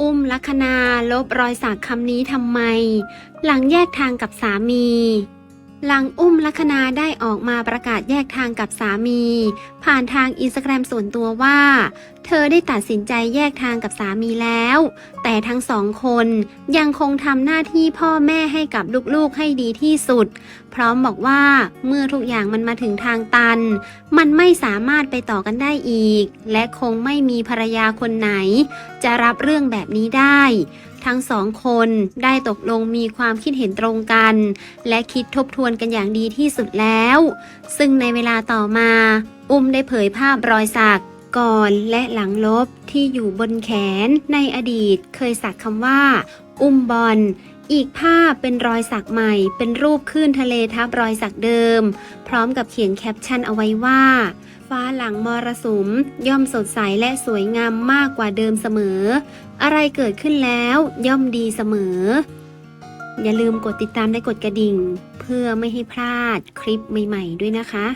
อุ้มลัคนาลบรอยสักคำนี้ทำไม หลังแยกทางกับสามี หลังอุ้มลัคนาได้ออกมาประกาศแยกทางกับสามี ผ่านทางอินสตาแกรมส่วนตัวว่า เธอได้ตัดสินใจแยกทางกับสามีแล้ว แต่ทั้งสองคนยังคงทำหน้าที่พ่อแม่ให้กับลูกๆให้ดีที่สุด พร้อมบอกว่าเมื่อทุกอย่างมันมาถึงทางตัน มันไม่สามารถไปต่อกันได้อีก และคงไม่มีภรรยาคนไหน จะรับเรื่องแบบนี้ได้ ทั้งสองคนได้ตกลงมีความคิดเห็นตรงกัน และคิดทบทวนกันอย่างดีที่สุดแล้ว ซึ่งในเวลาต่อมา อุ้มได้เผยภาพรอยสักก่อนและหลังลบที่อยู่บนแขนในอดีตเคยสักคำว่า อุ้มบอล อีกภาพเป็นรอยสักใหม่ เป็นรูปคลื่นทะเลทับรอยสักเดิม พร้อมกับเขียนแคปชั่นเอาไว้ว่า ฟ้าหลังมรสุม ย่อมสดใสและสวยงามมากกว่าเดิมเสมอ อะไรเกิดขึ้นแล้วย่อมดีเสมอ อย่าลืมกดติดตามและกดกระดิ่ง เพื่อไม่ให้พลาดคลิปใหม่ ๆ ด้วยนะคะ